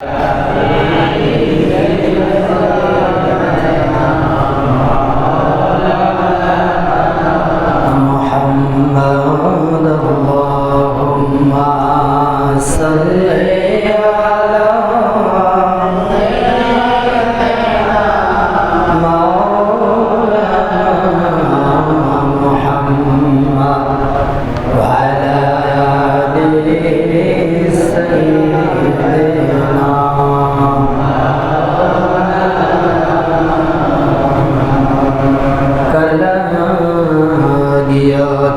Yeah.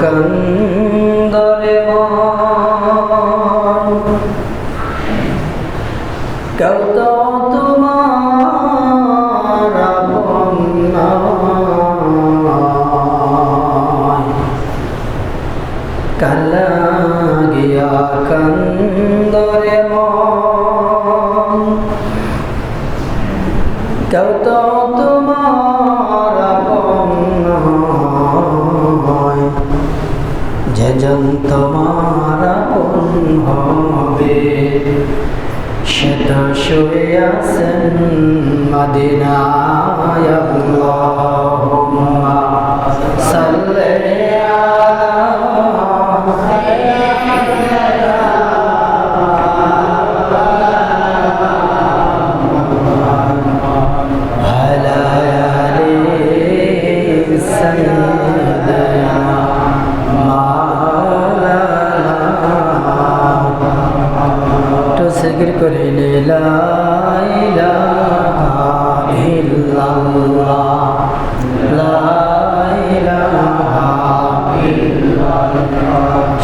কন্দরে কত তোমার সে তো শুয়ে মদিনায় আল্লাহুম্মা সাল্লি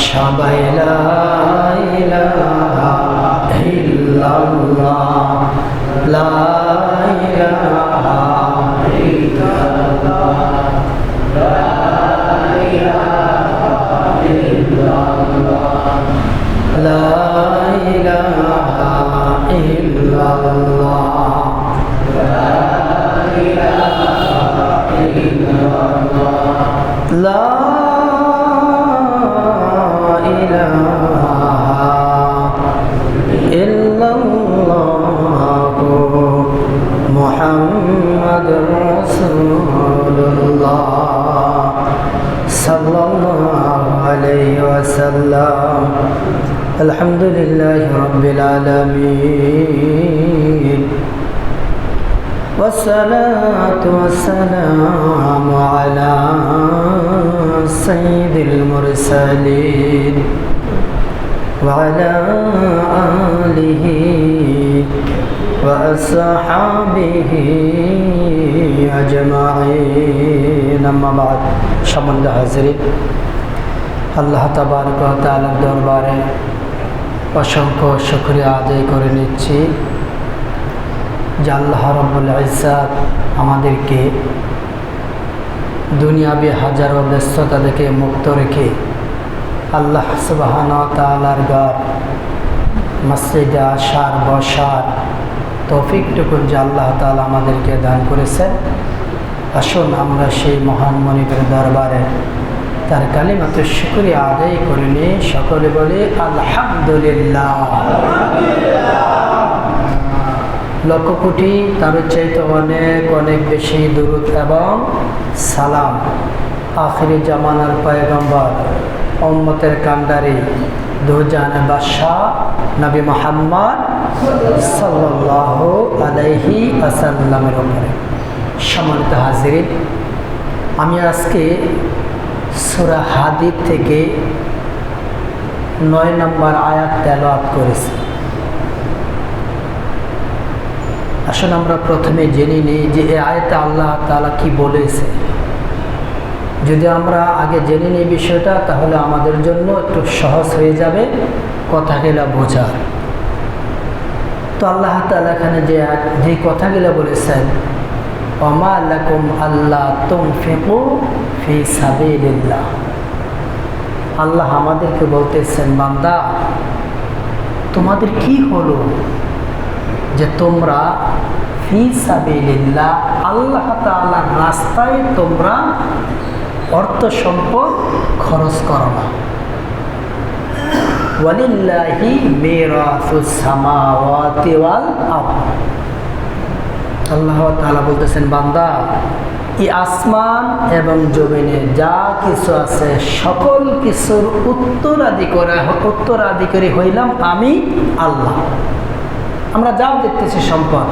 সবাই লা محمد رسول الله صلى الله عليه وسلم. الحمد لله رب العالمين. والصلاة والسلام على سيد المرسلين وعلى آله وأصحابه أجمعين أما بعد সম্বন্ধ হাজির আল্লাহ তাবারক তালার দরবারে অসংখ্য শুক্রিয়া আদায় করে নিচ্ছি যে আল্লাহ রব্বুল ইজাত আমাদেরকে দুনিয়াবি হাজারো ব্যস্ততা থেকে মুক্ত রেখে আল্লাহ সুবাহান তালার গার মসজিদে আসার বসার তৌফিকটুকুন যে আল্লাহ তালা আমাদেরকে দান করেছেন। আসুন আমরা সেই মহান মনিবের দরবারে তার কালিমাতে শুক্রিয়া আদায় করে নিয়ে সকলে বলে, আলহামদুলিল্লাহ। লক্ষ কোটি তার চাইতে অনেক অনেক বেশি দূরত এবং সালাম। আখিরি জামানার পয়গম্বর অম্মতের কান্ডারি দুজানে বাদশাহ নবী মোহাম্মদ আলাইহি আসাল্লামের উপরে। সম্মানিত হাজির আমি আজকে সুরা হাদিদ থেকে নয় নম্বর আয়াত তেলাওয়াত করেছি। আসলে আমরা প্রথমে জেনে নিই যে এ আয়তে আল্লাহ তালা কি বলেছে। যদি আমরা আগে জেনে নিই বিষয়টা, তাহলে আমাদের জন্য একটু সহজ হয়ে যাবে। কথাগুলা বোঝার তো আল্লাহ তালা এখানে যে যে কথাগুলো বলেছেন অমা আল্লাহ আল্লাহ আমাদেরকে বলতেছেন, বান্দা, তোমাদের কি হলো যে তোমরা ফি সাবিল্লাহ আল্লাহ তাআলার রাস্তায় তোমরা অর্থ সম্পদ খরচ করো না? ওয়ালিল্লাহি মিরাসুস সামাওয়াতি ওয়াল আরদ। আল্লাহ বলতেছেন, বান্দা, এই আসমান এবং জমিনে যা কিছু আছে, সকল কিছুর উত্তরাধিকারী উত্তরাধিকারী হইলাম আমি আল্লাহ। আমরা যা দেখতেছি সম্পদ।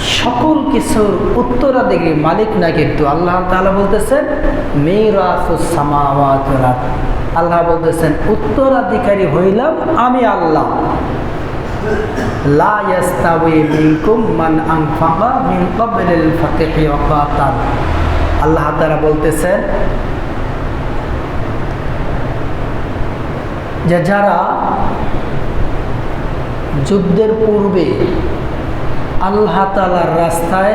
সকল কিছুর উত্তরাধিকারী মালিক না কিন্তু আল্লাহ তাআলা বলতেছেন মেয়েরাসুসামাওয়াত আল্লাহ বলতেছেন, উত্তরাধিকারী হইলাম আমি আল্লাহ। আল্লাহ তাআলা বলতেছেন, যে যারা যুদ্ধের পূর্বে আল্লাহ তালার রাস্তায়,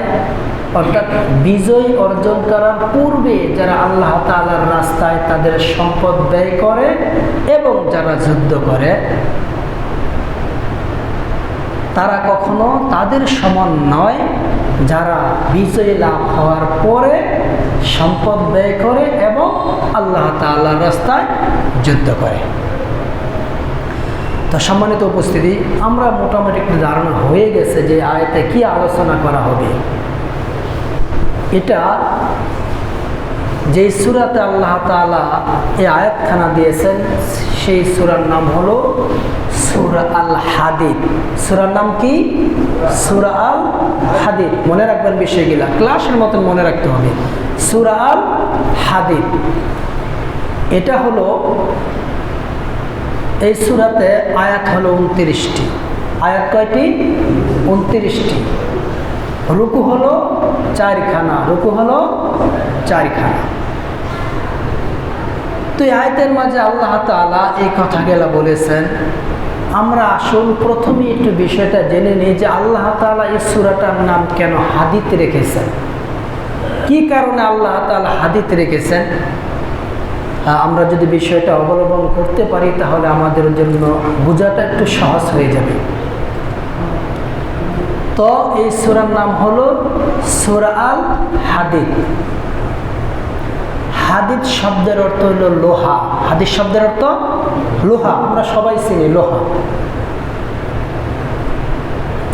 অর্থাৎ বিজয় অর্জন করার পূর্বে যারা আল্লাহ তালার রাস্তায় তাদের সম্পদ ব্যয় করে এবং যারা যুদ্ধ করে, তারা কখনো তাদের সমান নয়, যারা বিজয় লাভ হওয়ার পরে সম্পদ ব্যয় করে এবং আল্লাহ তাল্লাহর রাস্তায় যুদ্ধ করে। তো সম্মানিত উপস্থিতি, আমরা মোটামুটি একটু ধারণা হয়ে গেছে যে আয়তে কি আলোচনা করা হবে। এটা যেই সুরাতে আল্লাহ তালা এই আয়াতখানা দিয়েছেন, সেই সুরার নাম হলো সুরা আল হাদিদ। সুরার নাম কি? সুরা আল হাদিদ। মনে রাখবেন বিষয়গুলা, ক্লাসের মতন মনে রাখতে হবে। সুরা আল হাদিদ। এটা হলো এই সুরাতে আয়াত হলো উনত্রিশটি। আয়াত কয়টি? উনত্রিশটি। রুকু হলো চারখানা। রুকু হলো চারখানা। তো এই আয়তের মাঝে আল্লাহ তালা এই কথাগুলো বলেছেন, আমরা আসল প্রথমে একটু বিষয়টা জেনে নিই যে আল্লাহ তালা এই সুরাটার নাম কেন হাদিত রেখেছেন? কি কারণে আল্লাহ তালা হাদিত রেখেছেন? আমরা যদি বিষয়টা অবলম্বন করতে পারি, তাহলে আমাদের জন্য বোঝাটা একটু সহজ হয়ে যাবে। তো এই সুরার নাম হলো সুরা আল হাদিদ হাদিদ শব্দের অর্থ হলো লোহা। হাদিদ শব্দের অর্থ লোহা। আমরা সবাই চিনি লোহা।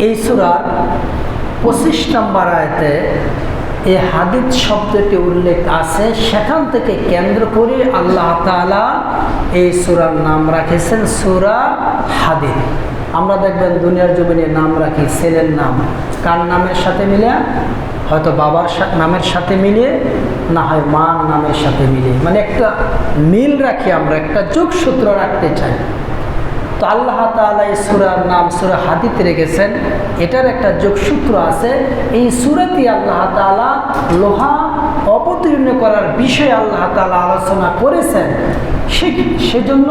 এই সুরার পঁচিশ নম্বর আয়তে এই হাদিদ শব্দটি উল্লেখ আছে, সেখান থেকে কেন্দ্র করে আল্লাহ তালা এই সুরার নাম রাখেছেন সুরা হাদিদ আমরা দেখবেন দুনিয়ার জমিনে নাম রাখি, ছেলের নাম। কার নামের সাথে মিলে? হয়তো বাবার নামের সাথে মিলিয়ে না হয় মার নামের সাথে মিলিয়ে মানে একটা মিল রাখি আমরা, একটা যোগসূত্র রাখতে চাই। তো আল্লাহ তালা এই সুরার নাম সুরা হাদিতে রেখেছেন। এটার একটা যোগসূত্র আছে। এই সুরাতি আল্লাহ তালা লোহা অবতীর্ণ করার বিষয়ে আল্লাহ তালা আলোচনা করেছেন। সে সেজন্য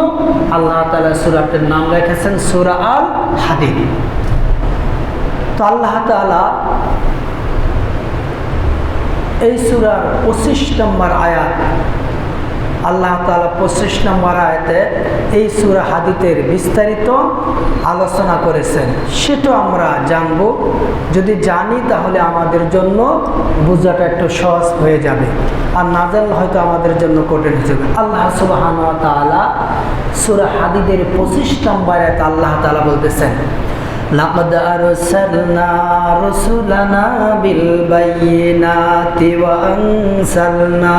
আল্লাহ তালা সুরাটের নাম রেখেছেন সুরা আল হাদিদ। তো আল্লাহ তালা এই সুরার পঁচিশ নম্বর আয়াত আল্লাহ তালা পঁচিশ নম্বর আয়তে এই সুরা হাদিতের বিস্তারিত আলোচনা করেছেন সেটা আমরা জানব যদি জানি তাহলে আমাদের জন্য বোঝাটা একটু সহজ হয়ে যাবে আর না জানলে হয়তো আমাদের জন্য কঠিন হয়ে যাবে আল্লাহ সুবাহান তালা সুরা হাদিদের পঁচিশ নম্বর আয়তে আল্লাহ তালা বলতেছেন لقد أرسلنا رسلنا بالبينات وأنزلنا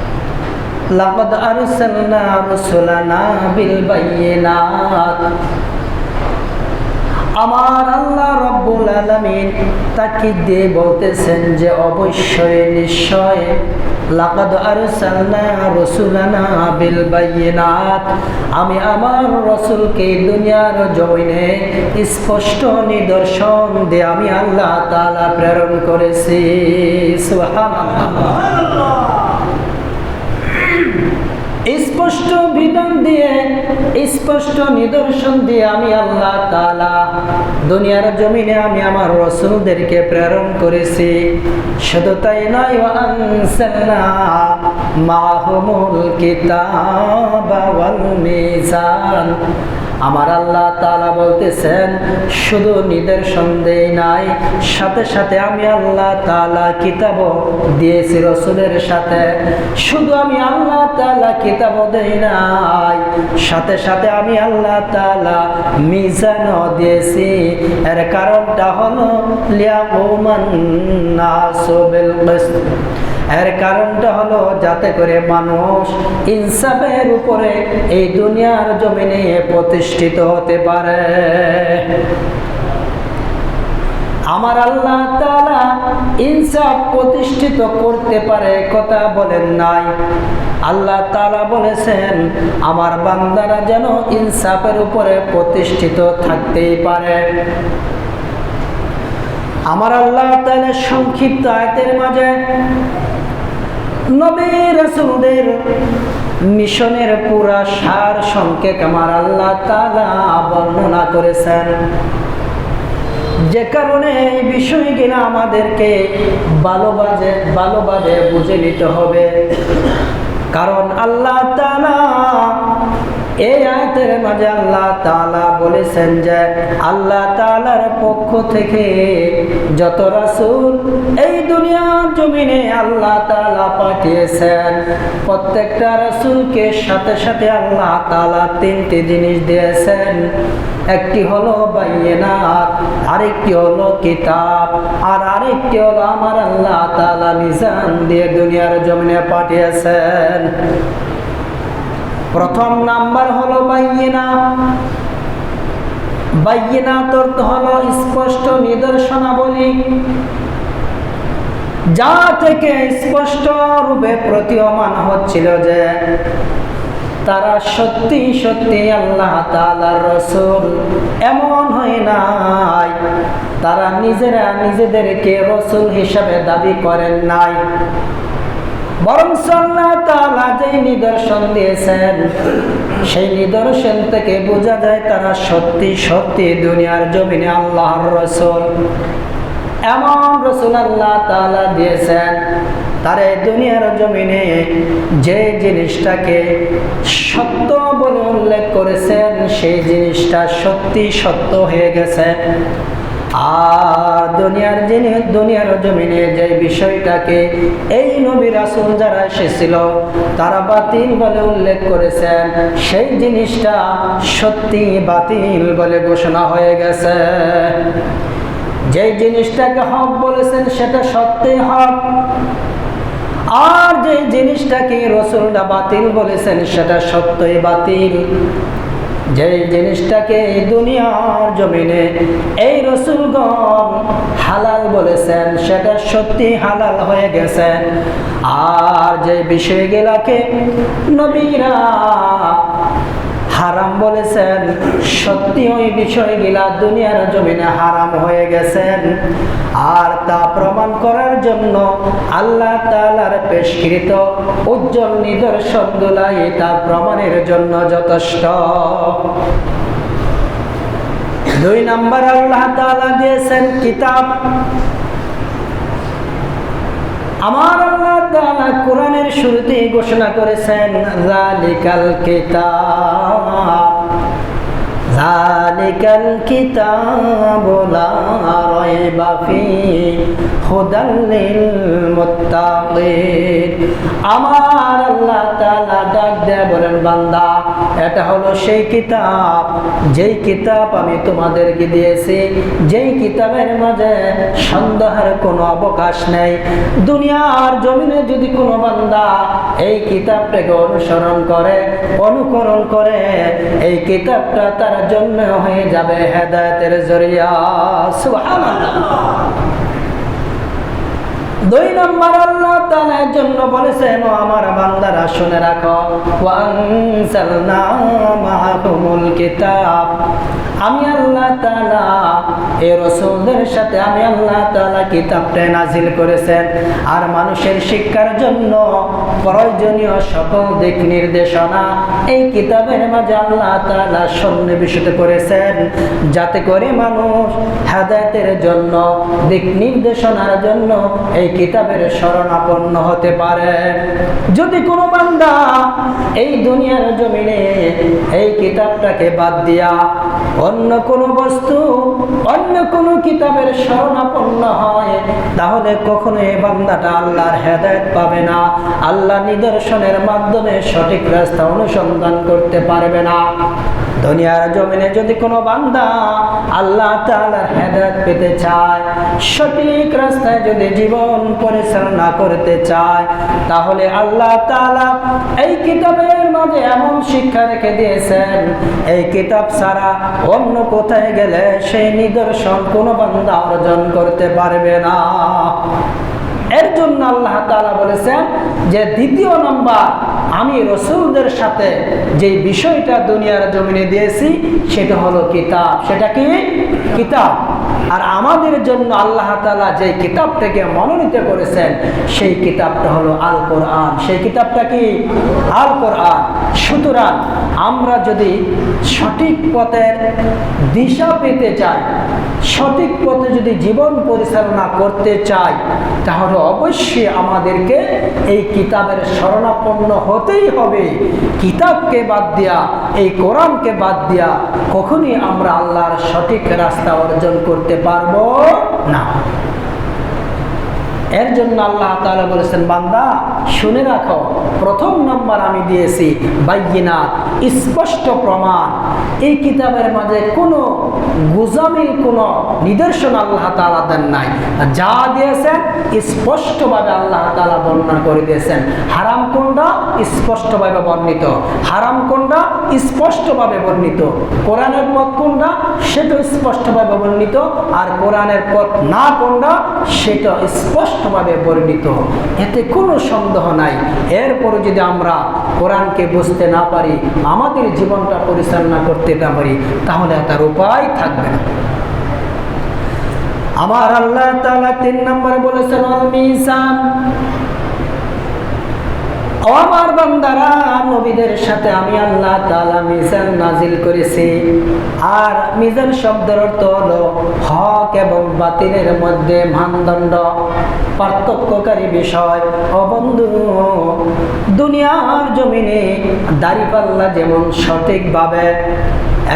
লাকদ আরসালনা রুসুলানা বিল বাইয়িনাত। আমার আল্লাহ রব্বুল আলামিন তাকে দিয়ে বলতেছেন যে অবশ্যই নিশ্চয় লাকাদ আরসালনা রাসূলানা বিল বাইয়িনাত। আমি আমার রাসূলকে দুনিয়ার জমিনে স্পষ্ট নিদর্শন দিয়ে আমি আল্লাহ তাআলা প্রেরণ করেছি। সুবহানাল্লাহ। স্পষ্ট বিধান দিয়ে, স্পষ্ট নিদর্শন দিয়ে আমি আল্লাহ তালা দুনিয়ার জমিনে আমি আমার রসুলদেরকে প্রেরণ করেছি। শুধু তাই নয় আমার আল্লাহ তালা বলতেছেন, শুধু নিদর্শন দেই নাই, সাথে সাথে আমি আল্লাহ তালা কিতাব দিয়েছি রসুলের সাথে। শুধু আমি আল্লাহ তালা কিতাব দেই নাই। সাথে সাথে আমি আল্লাহ তালা দিয়েছি। এর কারণটা হলো এর কারণটা হলো, যাতে করে মানুষ ইনসাফের উপরে এই দুনিয়ার জমিনে প্রতিষ্ঠিত হতে পারে। আমার আল্লাহ তাআলা ইনসাফ প্রতিষ্ঠিত করতে পারে কথা বলেন নাই। আল্লাহ তাআলা বলেছেন, আমার বান্দারা যেন ইনসাফের উপরে প্রতিষ্ঠিত থাকতেই পারে। আমার আল্লাহ তাআলা সংক্ষিপ্ত আয়তের মাঝে নবী রাসূলদের মিশনের পুরা সার সংকেত আমার আল্লাহ তালা বর্ণনা করেছেন। যে কারণে এই বিষয় কিনা আমাদেরকে ভালোবাজে ভালোভাবে বুঝে নিতে হবে। কারণ আল্লাহ তাআলা এই আয়াতের মাঝে আল্লাহ তাআলা বলেছেন যে, আল্লাহ তাআলার পক্ষ থেকে যত রাসূল এই দুনিয়ার জমিনে আল্লাহ তালা পাঠিয়েছেন, প্রত্যেকটা রাসূলকে সাথে সাথে আল্লাহ তালা তিনটি জিনিস দিয়েছেন। একটি হলো বাইয়েনাত আরেকটি হলো কিতাব, আর আরেকটি হলো আমার আল্লাহ তালা মিজান দিয়ে দুনিয়ার জমিনে পাঠিয়েছেন। প্রথম নাম্বার হলো বাইয়েনা। বাইয়েনাত অর্থ হলো স্পষ্ট নিদর্শনাবলী। যা থেকে স্পষ্ট রূপে প্রতীয়মান হচ্ছিল যে, তারা সত্যি সত্যি আল্লাহ রসুল। এমন হয় নাই, তারা নিজেরা নিজেদেরকে রসুল হিসাবে দাবি করেন নাই। বরং তাআলা যেই নিদর্শন দিয়েছেন, সেই নিদর্শন থেকে বোঝা যায় তারা সত্যি সত্যি দুনিয়ার জমিনে আল্লাহর রসুল। এমন রসুল আল্লাহ তাআলা দিয়েছেন, তার এই দুনিয়ার জমিনে যে জিনিসটাকে সত্য বলে উল্লেখ করেছেন, সেই জিনিসটা সত্যি সত্য হয়ে গেছে। আর দুনিয়ার যিনি দুনিয়ার জমিনে যে বিষয়টাকে এই নবী রাসুল যারা এসেছিল, তারা বাতিল বলে উল্লেখ করেছেন। সেই জিনিসটা সত্যি বাতিল বলে ঘোষণা হয়ে গেছে। যে জিনিসটাকে হক বলেছেন, সেটা সত্যি হক। আর যে জিনিসটাকে রসুলটা বাতিল বলেছেন, সেটা সত্যই বাতিল। যে জিনিসটাকে এই দুনিয়ার জমিনে এই রসুলগণ হালাল বলেছেন, সেটা সত্যি হালাল হয়ে গেছে। আর যে বিষয়গুলাকে নবীরা হারাম বলেছেন। সত্যি ওই বিষয়গুলা দুনিয়ার জমিনে হারাম হয়ে গেছেন। আর তা প্রমাণ করার জন্য আল্লাহ তালার পেশকৃত উজ্জ্বল নিদর্শন নিদর্শনগুলাই তা প্রমাণের জন্য যথেষ্ট। দুই নম্বর আল্লাহ তালা দিয়েছেন কিতাব। আমার আল্লাহ তাআলা কোরআনের শুরুতে ঘোষণা করেছেন জালিকাল কিতাব জালিকাল কিতাব লা আমার আল্লাহ ডাক দেয়া বলেন, বান্দা, এটা হলো সেই কিতাব, যেই কিতাব আমি তোমাদেরকে দিয়েছি, যেই কিতাবের মাঝে সন্দেহের কোনো অবকাশ নেই। দুনিয়ার জমিনে যদি কোনো বান্দা এই কিতাবটাকে অনুসরণ করে, অনুকরণ করে, এই কিতাবটা তার জন্য হয়ে যাবে হেদায়তের জরিয়া। দুই নম্বর তাআলার জন্য বলেছেন ও আমার বান্দারা শুনে রাখো। ওয়ানসালনা মাআকুমুল কিতাব। আমি আল্লাহ তাআলা এই রসুলদের সাথে আমি আল্লাহ তাআলা কিতাবটা নাজিল করেছেন। আর মানুষের শিক্ষার জন্য প্রয়োজনীয় সকল দিক নির্দেশনা এই কিতাবের মাঝে আল্লাহ তাআলা সন্নিবেশিত করেছেন। যাতে করে মানুষ হেদায়েতের জন্য, দিক নির্দেশনার জন্য এই কিতাবের শরণাপন্ন হতে পারে। যদি কোনো বান্দা এই দুনিয়ার জমিনে এই কিতাবটাকে বাদ দিয়া অন্য কোনো বস্তু, অন্য কোনো কিতাবের শরণাপন্ন হয়, তাহলে কখনো এ বান্দাটা আল্লাহর হেদায়ত পাবে না। আল্লাহ নিদর্শনের মাধ্যমে সঠিক রাস্তা অনুসন্ধান করতে পারবে না। দুনিয়ার জমিনে যদি কোনো বান্দা আল্লাহ তাআলার হেদায়েত পেতে চায়, সঠিক রাস্তায় যদি জীবন পরিচালনা করতে চায়, তাহলে আল্লাহ তাআলা এই কিতাবের মাঝে এমন শিক্ষা রেখে দিয়েছেন, এই কিতাব ছাড়া অন্য কোথায় গেলে সেই নিদর্শন কোনো বান্দা অর্জন করতে পারবে না। এর জন্য আল্লাহ তালা বলেছেন যে দ্বিতীয় নম্বর, আমি রসুলদের সাথে যে বিষয়টা দুনিয়ার জমিনে দিয়েছি, সেটা হলো কিতাব। সেটা কি? কিতাব। আর আমাদের জন্য আল্লাহ তাআলা যে কিতাবটাকে মনোনীত করেছেন, সেই কিতাবটা হলো আল কোরআন সেই কিতাবটা কি? আল কোরআন সুতরাং আমরা যদি সঠিক পথের দিশা পেতে চাই, সঠিক পথে যদি জীবন পরিচালনা করতে চাই, তাহলে অবশ্যই আমাদেরকে এই কিতাবের শরণাপন্ন হতেই হবে। কিতাবকে বাদ দিয়া, এই কোরআনকে বাদ দিয়া কখনই আমরা আল্লাহর সঠিক রাস্তা অর্জন করতে পারব না। এর জন্য আল্লাহ তাআলা বলেছেন, বান্দা, শুনে রাখো, প্রথম নম্বর আমি দিয়েছি বাইয়িনাত, স্পষ্ট প্রমাণ। এই কিতাবের মাঝে কোনো গুজামিল, কোনো নিদর্শন আল্লাহ তাআলা দেন নাই। যা দিয়েছেন, স্পষ্টভাবে আল্লাহ তাআলা বর্ণনা করে দিয়েছেন। হারাম কোনটা? স্পষ্টভাবে বর্ণিত। হারাম কোনটা? স্পষ্টভাবে বর্ণিত। কোরআনের পথ কোনটা? সেটা স্পষ্টভাবে বর্ণিত। আর কোরআনের পথ না কোনটা? সেটা স্পষ্টভাবে বর্ণিত। এতে কোনো সন্দেহ নাই। এরপরে যদি আমরা কোরআনকে বুঝতে না পারি, আমাদের জীবনটা পরিচালনা করতে না পারি, তাহলে তার উপায় থাকবে না। আমার আল্লাহ তিন নম্বরে বলেছেন আমার বান্দারা, নবীদের সাথে আমি আল্লাহ তালা মিজান নাজিল করেছি। আর মিজান শব্দের অর্থ হলো হক এবং বাতিলের মধ্যে মানদণ্ড, পার্থক্যকারী বিষয়। অবন্ধু বন্ধু, দুনিয়ার জমিনে দাড়িপাল্লা যেমন সঠিকভাবে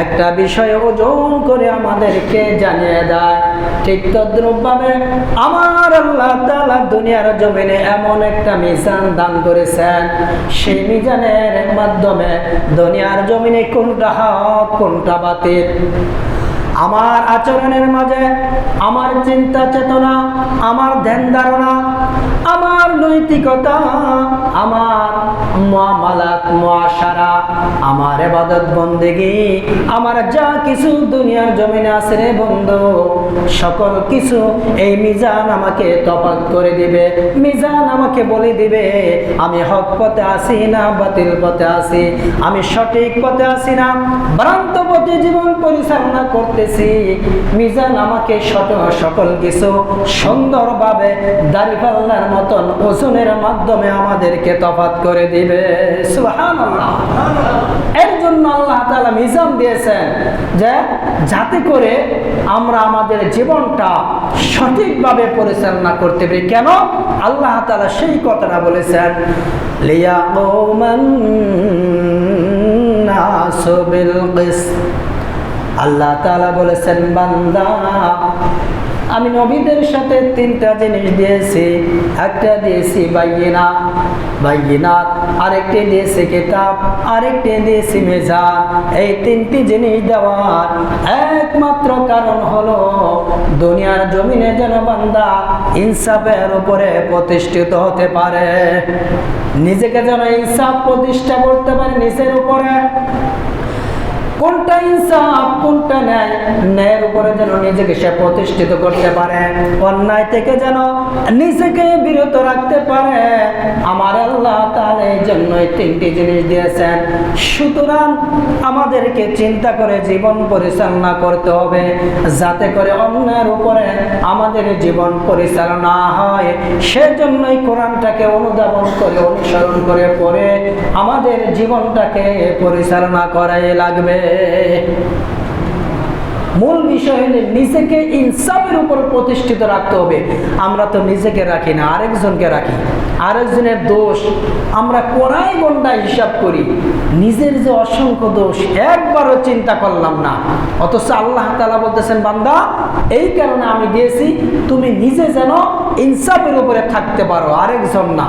একটা বিষয় ওজন করে আমাদেরকে জানিয়ে দেয়। ঠিক তদ্রুপভাবে আমার আল্লাহ তালা দুনিয়ার জমিনে এমন একটা মিশান দান করেছেন। সেই মিজানের মাধ্যমে দুনিয়ার জমিনে কোনটা হক, কোনটা বাতিল? আমার আচরণের মাঝে, আমার চিন্তা চেতনা, আমার ধ্যান ধারণা, আমার নৈতিকতা, আমার মালাত মুআশারা আমার এবাদত বন্দেগি, আমার যা কিছু দুনিয়ার জমিনে আছে রে বন্ধু, সকল কিছু এই মিজান আমাকে তফাৎ করে দিবে, মিজান আমাকে বলে দিবে, আমি হক পথে আসি না, বাতিল পথে আসি আমি সঠিক পথে আসি না, ভ্রান্ত পথে জীবন পরিচালনা করতেছি মিজান আমাকে সট- সকল কিছু সুন্দরভাবে দাড়িপাল্লার মতন ওজনের মাধ্যমে আমাদেরকে তফাৎ করে দিবে। এর জন্য আল্লাহ তাআলা মিজান দিয়েছেন যে, যাতে করে আমরা আমাদের জীবনটা সঠিকভাবে পরিচালনা করতে পারি। কেন? আল্লাহ তালা সেই কথাটা বলেছেন বিল কিসত। আল্লাহ তাআলা বলেছেন, বান্দা, আমি নবীদের সাথে তিনটা জিনিস দিয়েছি। একটা দিয়েছি বাইয়িনা বাইয়িনাত আরেকটি দিয়েছি কিতাব, আরেকটি দিয়েছি মেজা এই তিনটি জিনিস দেওয়ার একমাত্র কারণ হলো দুনিয়ার জমিনে যেন বান্দা ইনসাফের উপরে প্রতিষ্ঠিত হতে পারে। নিজেকে যেন ইনসাফ প্রতিষ্ঠা করতে পারে নিজের উপরে। কোনটা ইনসাফ, কোনটা ন্যায়? ন্যায়ের উপরে যেন নিজেকে সে প্রতিষ্ঠিত করতে পারে, অন্যায় থেকে যেন নিজেকে বিরত রাখতে পারে। আমার আল্লাহ তাহলে এই জন্যই তিনটি জিনিস দিয়েছেন। সুতরাং আমাদেরকে চিন্তা করে জীবন পরিচালনা করতে হবে, যাতে করে অন্যের উপরে আমাদের জীবন পরিচালনা হয়। সেজন্যই কোরআনটাকে অনুধাবন করে, অনুসরণ করে পরে আমাদের জীবনটাকে পরিচালনা করাই লাগবে। মূল বিষয় হলে নিজেকে ইনসাফের উপর প্রতিষ্ঠিত রাখতে হবে। আমরা তো নিজেকে রাখি না, আরেকজনকে রাখি। আরেকজনের দোষ আমরা কোনায় গন্ডায় হিসাব করি। নিজের যে অসংখ্য দোষ একবারও চিন্তা করলাম না। অথচ আল্লাহ তালা বলতেছেন, বান্দা, এই কারণে আমি দিয়েছি তুমি নিজে যেন ইনসাফের উপরে থাকতে পারো, আরেকজন না।